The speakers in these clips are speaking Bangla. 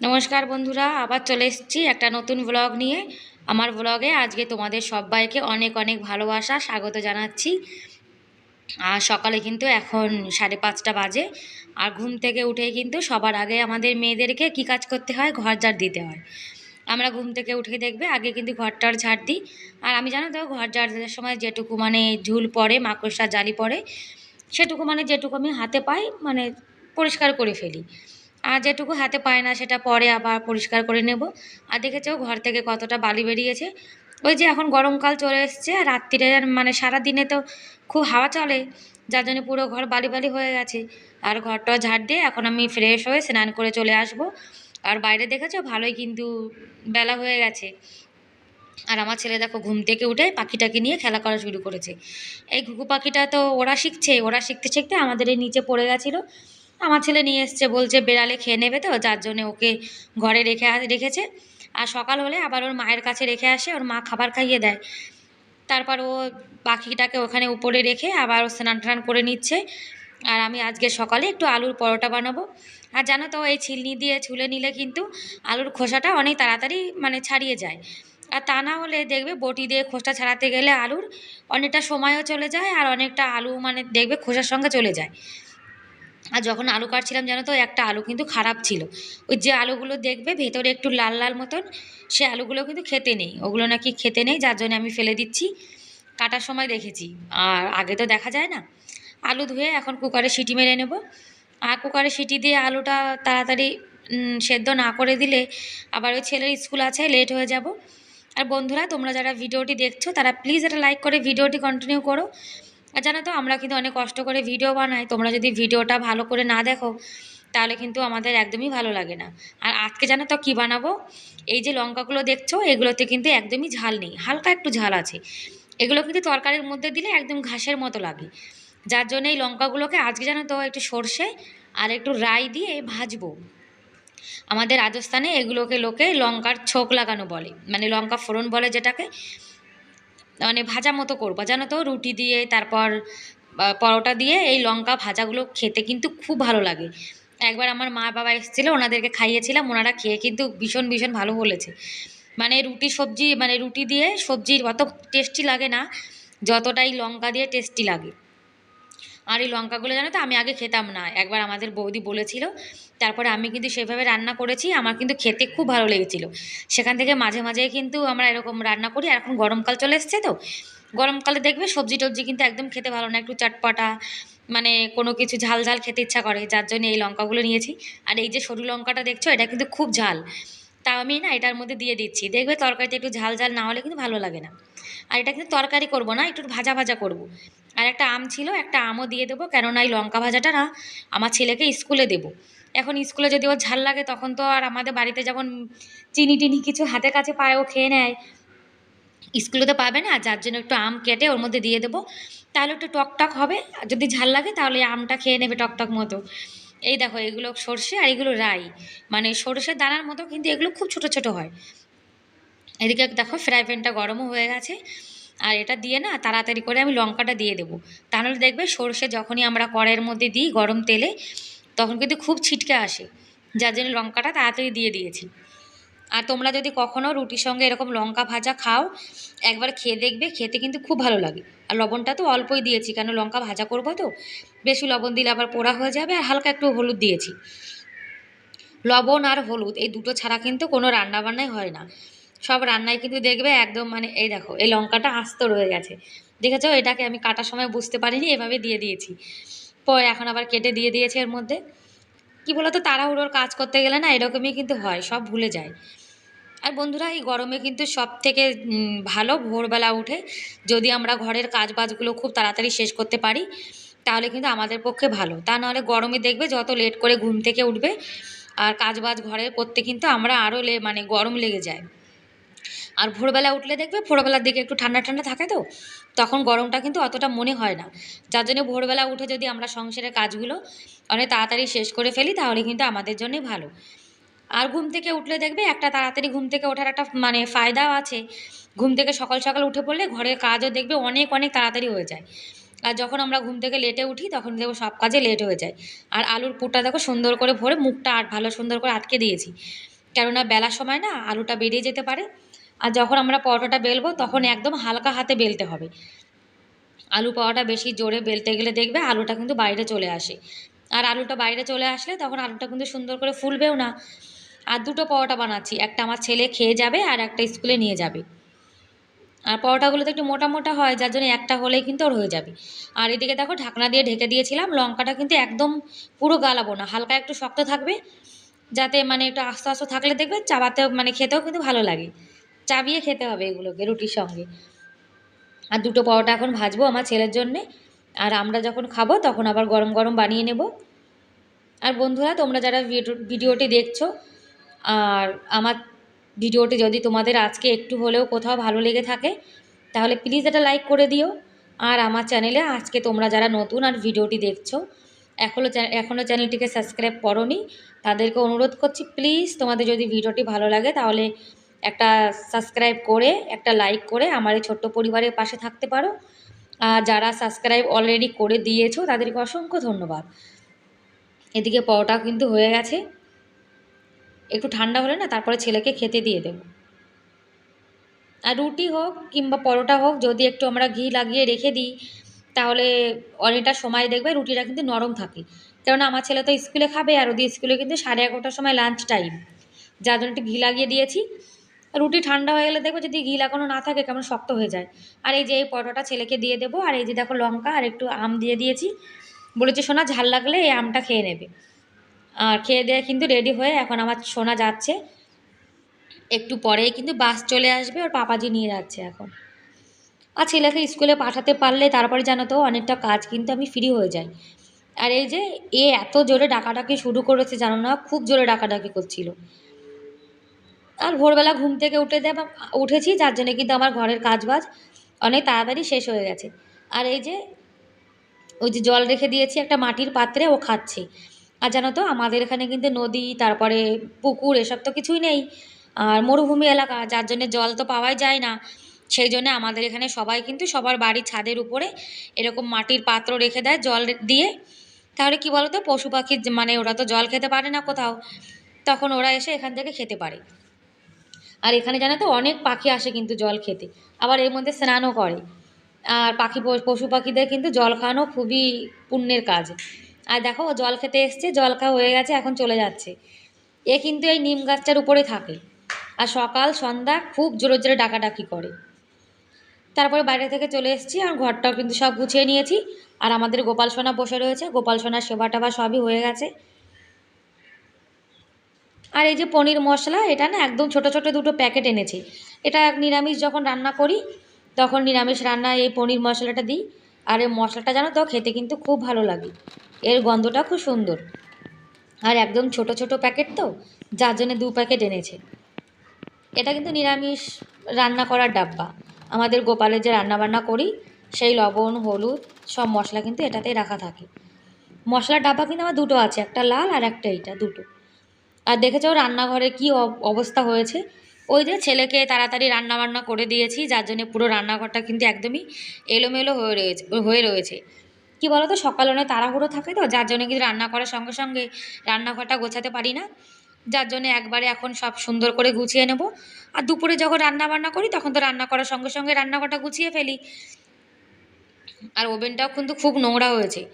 নমস্কার বন্ধুরা, আবার চলে এসেছি একটা নতুন ব্লগ নিয়ে। আমার ব্লগে আজকে তোমাদের সবাইকে অনেক অনেক ভালোবাসা, স্বাগত জানাচ্ছি। আর সকালে কিন্তু এখন সাড়ে পাঁচটা বাজে। আর ঘুম থেকে উঠে কিন্তু সবার আগে আমাদের মেয়েদেরকে কি কাজ করতে হয়? ঘর ঝাড় দিতে হয়। আমরা ঘুম থেকে উঠে দেখবে, আগে কিন্তু ঘরটার ঝাড় দিই। আর আমি জানো তো, ঘর ঝাড় দেওয়ার সময় যেটুকু মানে ঝুল পড়ে, মাকড়সা, জালি পড়ে, সেটুকু মানে যেটুকু আমি হাতে পাই মানে পরিষ্কার করে ফেলি। আর যেটুকু হাতে পায় না, সেটা পরে আবার পরিষ্কার করে নেব। আর দেখেছ, ঘর থেকে কতটা বালি বেরিয়েছে। ওই যে এখন গরমকাল চলে এসছে, আর রাত্রিরে মানে সারা দিনে তো খুব হাওয়া চলে, যার জন্য পুরো ঘর বালি বালি হয়ে গেছে। আর ঘরটা ঝাড় দিয়ে এখন আমি ফ্রেশ হয়ে স্নান করে চলে আসব। আর বাইরে দেখেছ, ভালোই কিন্তু বেলা হয়ে গেছে। আর আমার ছেলে দেখো, ঘুম থেকে উঠে পাখিটাকে নিয়ে খেলা করা শুরু করেছে। এই ঘুঘু পাখিটা তো ওরা শিখছে, ওরা শিখতে শিখতে আমাদের এই নিচে পড়ে গেছিল। আমার ছেলে নিয়ে এসছে, বলছে বেড়ালে খেয়ে নেবে তো, যার জন্যে ওকে ঘরে রেখে রেখেছে। আর সকাল হলে আবার ওর মায়ের কাছে রেখে আসে, ওর মা খাবার খাইয়ে দেয়। তারপর ও পাখিটাকে ওখানে উপরে রেখে আবার ও স্নান টান করে নিচ্ছে। আর আমি আজকে সকালে একটু আলুর পরোটা বানাবো। আর জানো তো, এই ছিলনি দিয়ে ছুলে নিলে কিন্তু আলুর খোসাটা অনেক তাড়াতাড়ি মানে ছাড়িয়ে যায়। আর তা না হলে দেখবে বটি দিয়ে খোসা ছাড়াতে গেলে আলুর অনেকটা সময়ও চলে যায়, আর অনেকটা আলু মানে দেখবে খোসার সঙ্গে চলে যায়। আর যখন আলু কাটছিলাম জানো তো, একটা আলু কিন্তু খারাপ ছিল। ওই যে আলুগুলো দেখবে, ভেতরে একটু লাল লাল মতন, সে আলুগুলো কিন্তু খেতে নেই। ওগুলো নাকি খেতে নেই, যার জন্য আমি ফেলে দিচ্ছি। কাটার সময় দেখেছি। আর আগে তো দেখা যায় না। আলু ধুয়ে এখন কুকারে সিটি মেরে নেব। আর কুকারে সিটি দিয়ে আলুটা তাড়াতাড়ি সেদ্ধ না করে দিলে আবার ওই ছেলের স্কুল আছে, লেট হয়ে যাব। আর বন্ধুরা, তোমরা যারা ভিডিওটি দেখছ, তারা প্লিজ এটা লাইক করে ভিডিওটি কন্টিনিউ করো। আর জানো তো, আমরা কিন্তু অনেক কষ্ট করে ভিডিও বানাই। তোমরা যদি ভিডিওটা ভালো করে না দেখো, তাহলে কিন্তু আমাদের একদমই ভালো লাগে না। আর আজকে জানো তো কী বানাবো? এই যে লঙ্কাগুলো দেখছ, এগুলোতে কিন্তু একদমই ঝাল নেই। হালকা একটু ঝাল আছে। এগুলো কিন্তু তরকারির মধ্যে দিলে একদম ঘাসের মতো লাগে। যার জন্য এই লঙ্কাগুলোকে আজকে জানো তো একটু সর্ষে আর একটু রাই দিয়ে ভাজবো। আমাদের রাজস্থানে এগুলোকে লোকে লঙ্কার ছোক লাগানো বলে। মানে লঙ্কা ফোড়ন বলে যেটাকে। মানে ভাজা মতো করব। জানো তো? রুটি দিয়ে, তারপর পরোটা দিয়ে এই লঙ্কা ভাজাগুলো খেতে কিন্তু খুব ভালো লাগে। একবার আমার মা বাবা এসেছিল, ওনাদেরকে খাইয়েছিলাম, ওনারা খেয়ে কিন্তু ভীষণ ভীষণ ভালো বলেছে। মানে রুটি সবজি মানে রুটি দিয়ে সবজির অত টেস্টি লাগে না, যতটাই লঙ্কা দিয়ে টেস্টি লাগে। আর এই লঙ্কাগুলো জানো তো আমি আগে খেতাম না। একবার আমাদের বৌদি বলেছিল, তারপরে আমি কিন্তু সেভাবে রান্না করেছি, আমার কিন্তু খেতে খুব ভালো লেগেছিল। সেখান থেকে মাঝে মাঝে কিন্তু আমরা এরকম রান্না করি, আর এখন গরমকাল চলে এসছে তো। গরমকালে দেখবে সবজি টবজি কিন্তু একদম খেতে ভালো না, একটু চটপটা মানে কোনো কিছু ঝাল ঝাল খেতে ইচ্ছা করে, যার জন্য এই লঙ্কাগুলো নিয়েছি। আর এই যে সরু লঙ্কাটা দেখছ, এটা কিন্তু খুব ঝাল। তা আমি না এটার মধ্যে দিয়ে দিচ্ছি। দেখবে তরকারিতে একটু ঝাল ঝাল না হলে কিন্তু ভালো লাগে না। আর এটা কিন্তু তরকারি করব না, একটু ভাজা ভাজা করব। আর একটা আম ছিল, একটা আমও দিয়ে দেবো। কেননা এই লঙ্কা ভাজাটা না আমার ছেলেকে স্কুলে দেবো। এখন স্কুলে যদি ওর ঝাল লাগে তখন তো আর আমাদের বাড়িতে যেমন চিনি টিনি কিছু হাতে কাছে পায়, ও খেয়ে নেয়। স্কুলে তো পাবে না, যার জন্য একটু আম কেটে ওর মধ্যে দিয়ে দেবো। তাহলে একটু টকটক হবে। যদি ঝাল লাগে তাহলে আমটা খেয়ে নেবে টকটক মতো। এই দেখো, এগুলো সর্ষে আর এগুলো রাই। মানে সর্ষের দানার মতো কিন্তু এগুলো খুব ছোট ছোট হয়। এদিকে দেখো ফ্রাই প্যানটা গরমও হয়ে গেছে। আর এটা দিয়ে না তাড়াতাড়ি করে আমি লঙ্কাটা দিয়ে দেবো। তাহলে দেখবে সর্ষে যখনই আমরা কড়ের মধ্যে দিই গরম তেলে, তখন কিন্তু খুব ছিটকে আসে। যার জন্য লঙ্কাটা তাড়াতাড়ি দিয়ে দিয়েছি। আর তোমরা যদি কখনও রুটির সঙ্গে এরকম লঙ্কা ভাজা খাও, একবার খেয়ে দেখবে, খেতে কিন্তু খুব ভালো লাগে। আর লবণটা তো অল্পই দিয়েছি, কেন লঙ্কা ভাজা করব তো? বেশি লবণ দিলে আবার পোড়া হয়ে যাবে আর হালকা একটু হলুদ দিয়েছি। লবণ আর হলুদ, এই দুটো ছাড়া কিন্তু কোনো রান্নাবান্নাই হয় না। সব রান্নায় কিন্তু দেখবে একদম মানে এই দেখো, এই লঙ্কাটা আস্ত রয়ে গেছে। দেখেছ? এটাকে আমি কাটার সময় বুঝতে পারিনি, এভাবে দিয়ে দিয়েছি। পরে এখন আবার কেটে দিয়ে দিয়েছে এর মধ্যে। কি বলতো, তাড়াহুড়োর কাজ করতে গেলে না এরকমই কিন্তু হয়, সব ভুলে যায়। আর বন্ধুরা, এই গরমে কিন্তু সব থেকে ভালো ভোরবেলা উঠে যদি আমরা ঘরের কাজ বাজগুলো খুব তাড়াতাড়ি শেষ করতে পারি, তাহলে কিন্তু আমাদের পক্ষে ভালো। তা নাহলে গরমে দেখবে যত লেট করে ঘুম থেকে উঠবে, আর কাজ বাজ ঘরের করতে কিন্তু আমরা আরও লে মানে গরম লেগে যায়। আর ভোরবেলা উঠলে দেখবে ভোরবেলার দিকে একটু ঠান্ডা ঠান্ডা থাকে তো, তখন গরমটা কিন্তু অতটা মনে হয় না। যার জন্য ভোরবেলা উঠে যদি আমরা সংসারের কাজগুলো অনেক তাড়াতাড়ি শেষ করে ফেলি, তাহলে কিন্তু আমাদের জন্যই ভালো। আর ঘুম থেকে উঠলে দেখবে একটা তাড়াতাড়ি ঘুম থেকে ওঠার একটা মানে ফায়দাও আছে। ঘুম থেকে সকাল সকাল উঠে পড়লে ঘরের কাজও দেখবে অনেক অনেক তাড়াতাড়ি হয়ে যায়। আর যখন আমরা ঘুম থেকে লেটে উঠি, তখন দেখো সব কাজে লেট হয়ে যায়। আর আলুর পুরটা দেখো সুন্দর করে ভরে মুখটা আর ভালো সুন্দর করে আটকে দিয়েছি। কেননা বেলার সময় না আলুটা বেরিয়ে যেতে পারে। আর যখন আমরা পরোটাটা বেলবো, তখন একদম হালকা হাতে বেলতে হবে। আলু পাওয়াটা বেশি জোরে বেলতে গেলে দেখবে আলুটা কিন্তু বাইরে চলে আসে। আর আলুটা বাইরে চলে আসলে তখন আলুটা কিন্তু সুন্দর করে ফুলবেও না। আর দুটো পরোটা বানাচ্ছি, একটা আমার ছেলে খেয়ে যাবে আর একটা স্কুলে নিয়ে যাবে। আর পরোটাগুলো তো একটু মোটা মোটা হয়, যার জন্য একটা হলেই কিন্তু ওর হয়ে যাবে। আর এদিকে দেখো ঢাকনা দিয়ে ঢেকে দিয়েছিলাম, লঙ্কাটা কিন্তু একদম পুরো গালাবো না, হালকা একটু শক্ত থাকবে। যাতে মানে একটু আস্তে আস্তে থাকলে দেখবে চাবাতে মানে খেতেও কিন্তু ভালো লাগে। চাবিয়ে খেতে হবে এগুলোকে রুটির সঙ্গে। আর দুটো পরোটা এখন ভাজবো আমার ছেলের জন্যে। আর আমরা যখন খাব, তখন আবার গরম গরম বানিয়ে নেব। আর বন্ধুরা, তোমরা যারা ভিডিও- ভিডিওটি দেখছ, আর আমার ভিডিওটি যদি তোমাদের আজকে একটু হলেও কোথাও ভালো লেগে থাকে, তাহলে প্লিজ এটা লাইক করে দিও। আর আমার চ্যানেলে আজকে তোমরা যারা নতুন আর ভিডিওটি দেখছ এখনও এখনও চ্যানেলটিকে সাবস্ক্রাইব করনি, তাদেরকে অনুরোধ করছি প্লিজ তোমাদের যদি ভিডিওটি ভালো লাগে, তাহলে একটা সাবস্ক্রাইব করে, একটা লাইক করে আমার এই ছোট্ট পরিবারের পাশে থাকতে পারো। আর যারা সাবস্ক্রাইব অলরেডি করে দিয়েছ, তাদেরকে অসংখ্য ধন্যবাদ। এদিকে পরোটা কিন্তু হয়ে গেছে। একটু ঠান্ডা হলে না, তারপরে ছেলেকে খেতে দিয়ে দেবো। আর রুটি হোক কিংবা পরোটা হোক, যদি একটু আমরা ঘি লাগিয়ে রেখে দিই, তাহলে অনেকটা সময় দেখবে রুটিটা কিন্তু নরম থাকে। কেননা আমার ছেলে তো স্কুলে খাবে, আর ওদের স্কুলে কিন্তু সাড়ে এগারোটার সময় লাঞ্চ টাইম যার জন্য একটু ঘি লাগিয়ে দিয়েছি। রুটি ঠান্ডা হয়ে গেলে দেখব যদি ঘি লাগানো না থাকে, কেমন শক্ত হয়ে যায়। আর এই যে এই পরোটাটা ছেলেকে দিয়ে দেবো, আর এই যে দেখো লঙ্কা আর একটু আম দিয়ে দিয়েছি। বলেছে, সোনা, ঝাল লাগলে এই আমটা খেয়ে নেবে। আর খেয়ে দেয়ে কিন্তু রেডি হয়ে এখন আমার সোনা যাচ্ছে। একটু পরেই কিন্তু বাস চলে আসবে, ওর পাপাজি নিয়ে যাচ্ছে এখন। আর ছেলেকে স্কুলে পাঠাতে পারলে তারপরে জানো তো, অনেকটা কাজ কিন্তু আমি ফ্রি হয়ে যাই। আর এই যে, এ এত জোরে ডাকাডাকি শুরু করেছে, জানো না, খুব জোরে ডাকাডাকি করছিল। আর ভোরবেলা ঘুম থেকে উঠে দেব, উঠেছি, যার জন্য কিন্তু আমার ঘরের কাজ বাজ অনেক তাড়াতাড়ি শেষ হয়ে গেছে। আর এই যে, ওই যে জল রেখে দিয়েছি একটা মাটির পাত্রে, ও খাচ্ছে। আর জানো তো, আমাদের এখানে কিন্তু নদী, তারপরে পুকুর, এসব তো কিছুই নেই। আর মরুভূমি এলাকা, যার জন্য জল তো পাওয়াই যায় না। সেই জন্য আমাদের এখানে সবাই কিন্তু সবার বাড়ির ছাদের উপরে এরকম মাটির পাত্র রেখে দেয়, জল দিয়ে। তাহলে কি বলো তো পশু পাখি মানে ওরা তো জল খেতে পারে না কোথাও। তখন ওরা এসে এখান থেকে খেতে পারে। আর এখানে জানো তো অনেক পাখি আসে কিন্তু জল খেতে, আবার এর মধ্যে স্নানও করে। আর পাখি পশু পাখিদের কিন্তু জল খাওয়ানো খুবই পুণ্যের কাজ। আর দেখো জল খেতে এসছে, জল খাওয়া হয়ে গেছে, এখন চলে যাচ্ছে। এ কিন্তু এই নিম গাছটার উপরে থাকে। আর সকাল, সন্ধ্যা খুব জোরে জোরে ডাকাডাকি করে। তারপরে বাইরে থেকে চলে এসেছি, আর ঘরটাও কিন্তু সব গুছিয়ে নিয়েছি। আর আমাদের গোপাল সোনা বসে রয়েছে, গোপাল সোনার সেবা টেবা সবই হয়ে গেছে। আর এই যে পনির মশলা, এটা না একদম ছোট ছোট দুটো প্যাকেট এনেছি। এটা নিরামিষ যখন রান্না করি, তখন নিরামিষ রান্নায় এই পনির মশলাটা দিই। আর এই মশলাটা জানো তো, খেতে কিন্তু খুব ভালো লাগে। এর গন্ধটা খুব সুন্দর। আর একদম ছোট ছোট প্যাকেট তো, যার জন্য দু প্যাকেট এনেছে। এটা কিন্তু নিরামিষ রান্না করার ডাব্বা। আমাদের গোপালের যে রান্না বান্না করি, সেই লবণ, হলুদ, সব মশলা কিন্তু এটাতেই রাখা থাকে। মশলার ডাব্বা কিন্তু আমার দুটো আছে, একটা লাল আর একটা এইটা, দুটো। আর দেখেছ রান্নাঘরে কি অব- অবস্থা হয়েছে? ওই যে ছেলেকে তাড়াতাড়ি রান্না বান্না করে দিয়েছি, যার জন্য পুরো রান্নাঘরটা কিন্তু একদমই এলোমেলো হয়ে রয়েছে হয়ে রয়েছে। কি বলো তো সকালে অনেক তাড়াহুড়ো থাকে তো, যার জন্য কিন্তু রান্না করার সঙ্গে সঙ্গে রান্নাঘরটা গোছাতে পারি না। যার জন্য একবারে এখন সব সুন্দর করে গুছিয়ে নেব। আর দুপুরে যখন রান্না বান্না করি, তখন তো রান্না করার সঙ্গে সঙ্গে রান্নাঘরটা গুছিয়ে ফেলি। আর ওভেনটাও কিন্তু খুব নোংরা হয়েছে।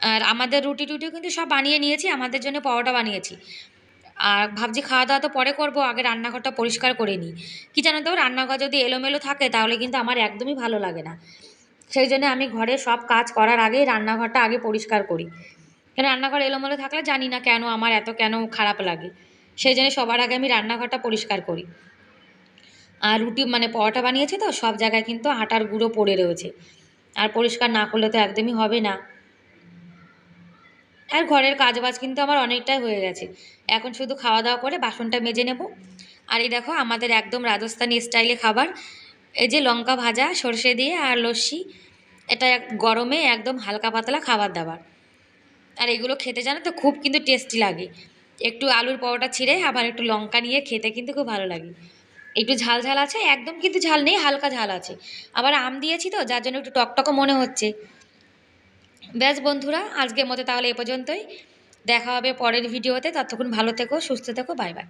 আর আমাদের রুটি টুটিও কিন্তু সব বানিয়ে নিয়েছি, আমাদের জন্য পরোটা বানিয়েছি। আর ভাবছি খাওয়া দাওয়া তো পরে করব, আগে রান্নাঘরটা পরিষ্কার করে নিই। কী জানো তো, রান্নাঘর যদি এলোমেলো থাকে, তাহলে কিন্তু আমার একদমই ভালো লাগে না। সেই জন্য আমি ঘরে সব কাজ করার আগেই রান্নাঘরটা আগে পরিষ্কার করি। কেন, রান্নাঘর এলোমেলো থাকলে জানি না কেন আমার এত কেন খারাপ লাগে। সেই জন্য সবার আগে আমি রান্নাঘরটা পরিষ্কার করি। আর রুটি মানে পরোটা বানিয়েছে তো, সব জায়গায় কিন্তু আটার গুঁড়ো পড়ে রয়েছে। আর পরিষ্কার না করলে তো একদমই হবে না। আর ঘরের কাজবাজ কিন্তু আমার অনেকটাই হয়ে গেছে। এখন শুধু খাওয়া দাওয়া করে বাসনটা মেজে নেব। আর এই দেখো, আমাদের একদম রাজস্থানি স্টাইলে খাবার। এই যে লঙ্কা ভাজা, সর্ষে দিয়ে আর লস্যি, এটা গরমে একদম হালকা পাতলা খাবার দাবার। আর এগুলো খেতে জানো তো, খুব কিন্তু টেস্টি লাগে। একটু আলুর পরোটা ছিঁড়ে, আবার একটু লঙ্কা নিয়ে খেতে কিন্তু খুব ভালো লাগে। একটু ঝাল ঝাল আছে, একদম কিন্তু ঝাল নেই, হালকা ঝাল আছে। আবার আম দিয়েছি তো, যার জন্য একটু টকটকও মনে হচ্ছে। ব্যাস বন্ধুরা, আজকের মতো তাহলে এ পর্যন্তই। দেখা হবে পরের ভিডিওতে। ততক্ষণ ভালো থেকো, সুস্থ থেকো, বাই বাই।